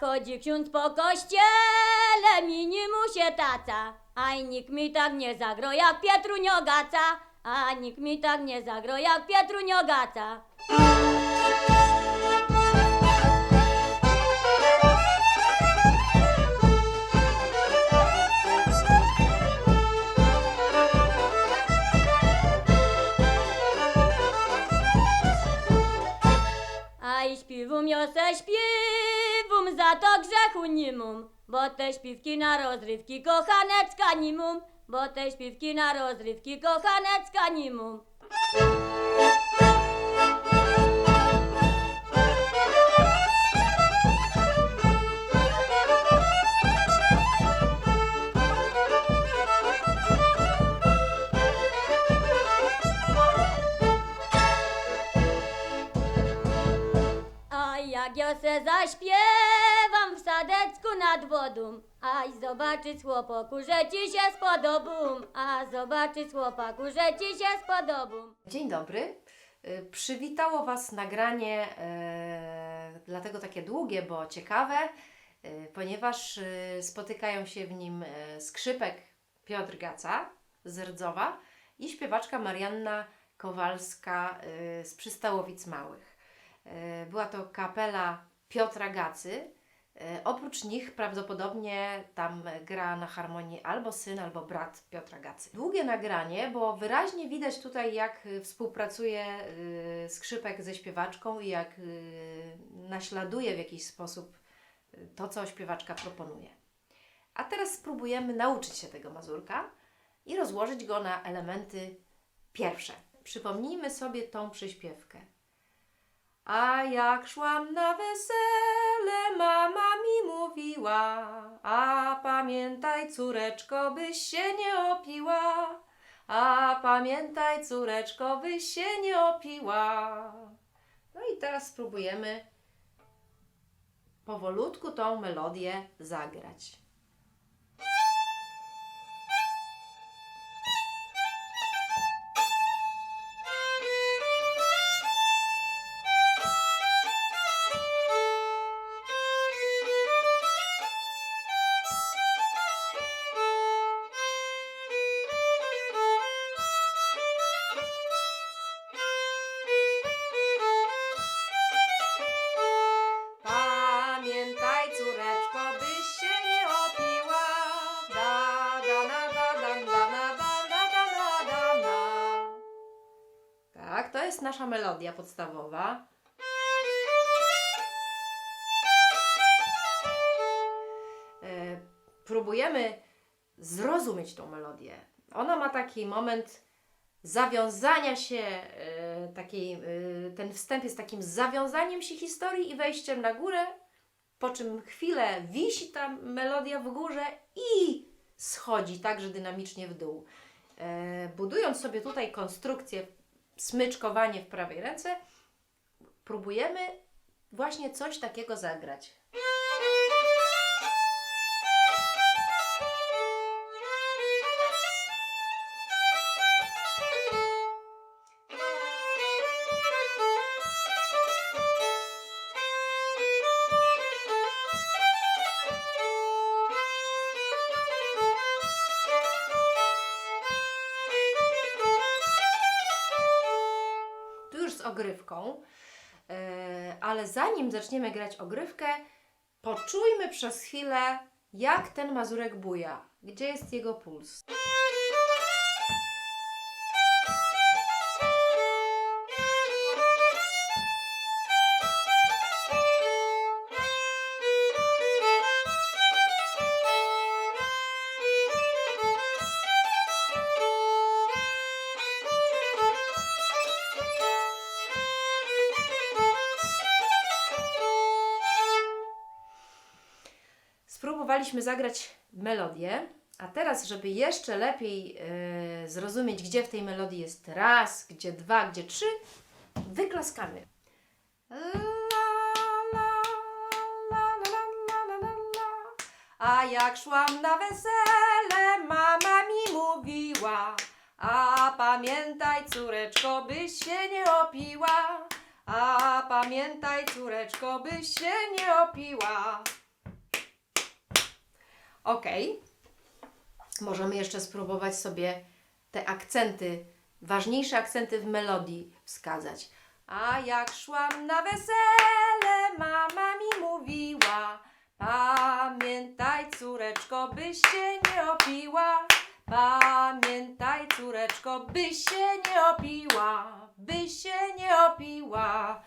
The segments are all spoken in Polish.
Chodzi ksiądz po kościele, mini mu się taca. Aj nikt mi tak nie zagro jak Pietrunio Gaca. A nikt mi tak nie zagro jak Pietrunio Gaca. Za to grzechu nie. Bo te śpiwki na rozrywki kochanecka nie. Bo te śpiwki na rozrywki kochanecka nie mum. A jak ja se zaśpiewam nad wodą, aj zobaczyć chłopaku, że ci się spodobum, a zobaczyć chłopaku, że ci się spodobum. Dzień dobry. Y, Przywitało Was nagranie, e, dlatego takie długie, bo ciekawe, e, ponieważ spotykają się w nim skrzypek Piotr Gaca z Rdzowa i śpiewaczka Marianna Kowalska z Przystałowic Małych. Była to kapela Piotra Gacy. E, Oprócz nich prawdopodobnie tam gra na harmonii albo syn, albo brat Piotra Gacy. Długie nagranie, bo wyraźnie widać tutaj, jak y, współpracuje y, skrzypek ze śpiewaczką i jak y, naśladuje w jakiś sposób to, co śpiewaczka proponuje. A teraz spróbujemy nauczyć się tego mazurka i rozłożyć go na elementy pierwsze. Przypomnijmy sobie tą przyśpiewkę. A jak szłam na wesele, mama mi mówiła, a pamiętaj córeczko, byś się nie opiła, a pamiętaj córeczko, byś się nie opiła. No i teraz spróbujemy powolutku tą melodię zagrać. Jest nasza melodia podstawowa. E, Próbujemy zrozumieć tą melodię. Ona ma taki moment zawiązania się, e, takiej, e, ten wstęp jest takim zawiązaniem się historii i wejściem na górę, po czym chwilę wisi ta melodia w górze i schodzi także dynamicznie w dół. Budując sobie tutaj konstrukcję, smyczkowanie w prawej ręce, próbujemy właśnie coś takiego zagrać. Z ogrywką, e, ale zanim zaczniemy grać ogrywkę, poczujmy przez chwilę, jak ten mazurek buja, gdzie jest jego puls. Spróbowaliśmy zagrać melodię, a teraz, żeby jeszcze lepiej e, zrozumieć, gdzie w tej melodii jest raz, gdzie dwa, gdzie trzy, wyklaskamy. La, la, la, la, la, la, la, la. A jak szłam na wesele, mama mi mówiła, a pamiętaj córeczko, byś się nie opiła, a pamiętaj córeczko, byś się nie opiła. Ok. Możemy jeszcze spróbować sobie te akcenty, ważniejsze akcenty w melodii wskazać. A jak szłam na wesele, mama mi mówiła: Pamiętaj, córeczko, byś się nie opiła. Pamiętaj, córeczko, byś się nie opiła, byś się nie opiła.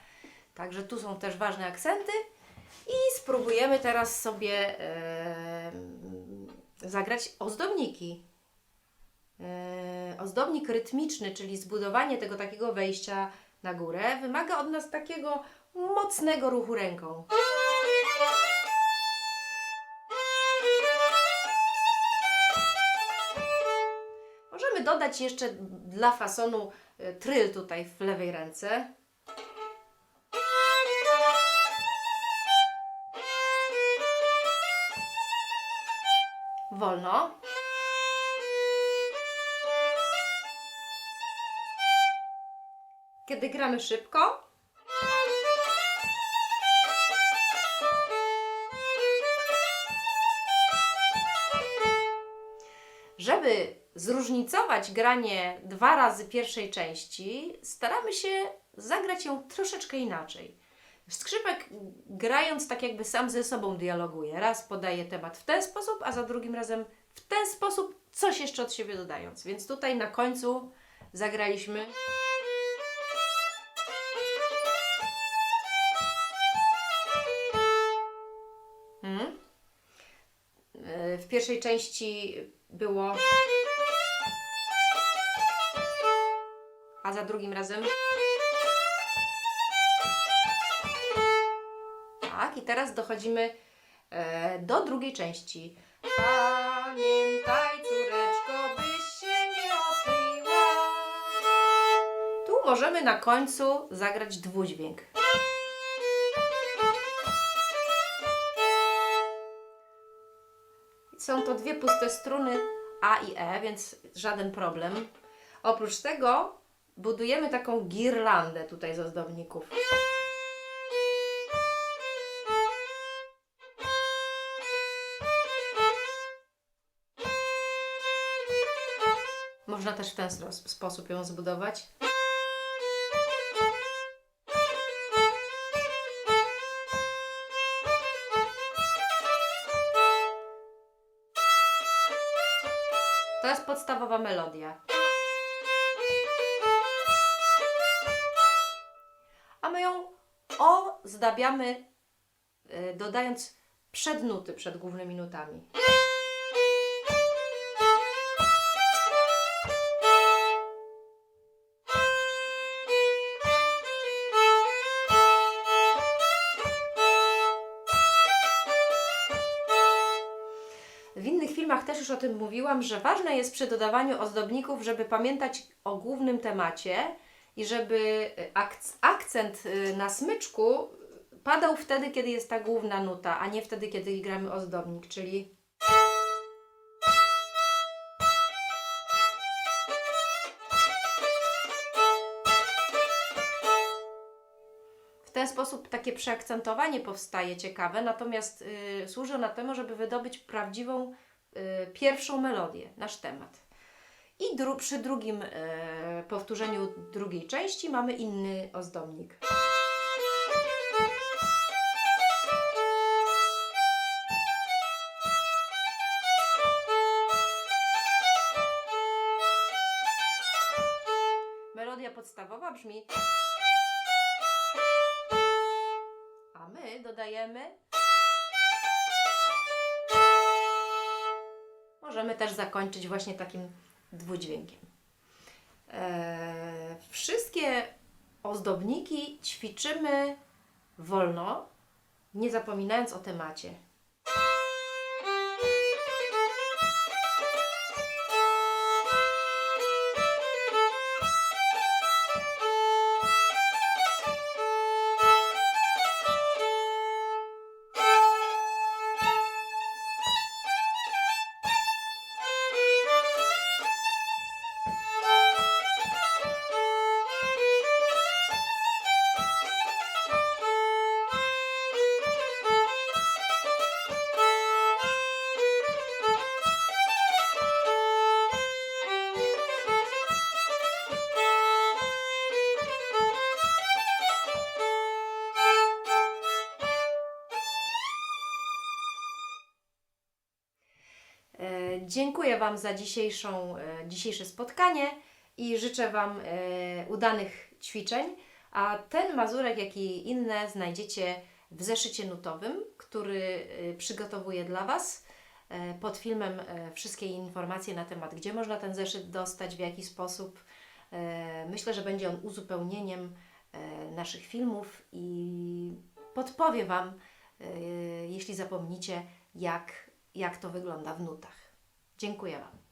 Także tu są też ważne akcenty. I spróbujemy teraz sobie em, zagrać ozdobniki. E, ozdobnik rytmiczny, czyli zbudowanie tego takiego wejścia na górę, wymaga od nas takiego mocnego ruchu ręką. Możemy dodać jeszcze dla fasonu e, tryl tutaj w lewej ręce. Wolno. Kiedy gramy szybko, żeby zróżnicować granie dwa razy pierwszej części, staramy się zagrać ją troszeczkę inaczej. Skrzypek grając tak jakby sam ze sobą dialoguje. Raz podaje temat w ten sposób, a za drugim razem w ten sposób, coś jeszcze od siebie dodając. Więc tutaj na końcu zagraliśmy. Mhm. E, W pierwszej części było. A za drugim razem. Tak, i teraz dochodzimy e, do drugiej części. Pamiętaj, córeczko, byś się nie opiła. Tu możemy na końcu zagrać dwudźwięk. Są to dwie puste struny A i E, więc żaden problem. Oprócz tego budujemy taką girlandę tutaj z ozdobników. Można też w ten sposób ją zbudować. To jest podstawowa melodia. A my ją ozdabiamy, y, dodając przednuty przed głównymi nutami. Już o tym mówiłam, że ważne jest przy dodawaniu ozdobników, żeby pamiętać o głównym temacie i żeby ak- akcent y, na smyczku padał wtedy, kiedy jest ta główna nuta, a nie wtedy, kiedy gramy ozdobnik, czyli W ten sposób takie przeakcentowanie powstaje ciekawe, natomiast y, służy ona temu, żeby wydobyć prawdziwą y, pierwszą melodię, nasz temat. I dru- przy drugim y, powtórzeniu drugiej części mamy inny ozdobnik. Melodia podstawowa brzmi. A my dodajemy. Możemy też zakończyć właśnie takim dwudźwiękiem. Eee, wszystkie ozdobniki ćwiczymy wolno, nie zapominając o temacie. Dziękuję Wam za dzisiejszą, e, dzisiejsze spotkanie i życzę Wam e, udanych ćwiczeń. A ten mazurek, jak i inne znajdziecie w zeszycie nutowym, który e, przygotowuję dla Was. Pod filmem wszystkie informacje na temat, gdzie można ten zeszyt dostać, w jaki sposób. Myślę, że będzie on uzupełnieniem naszych filmów i podpowie Wam, jeśli zapomnicie, jak, jak to wygląda w nutach. Dziękuję Wam.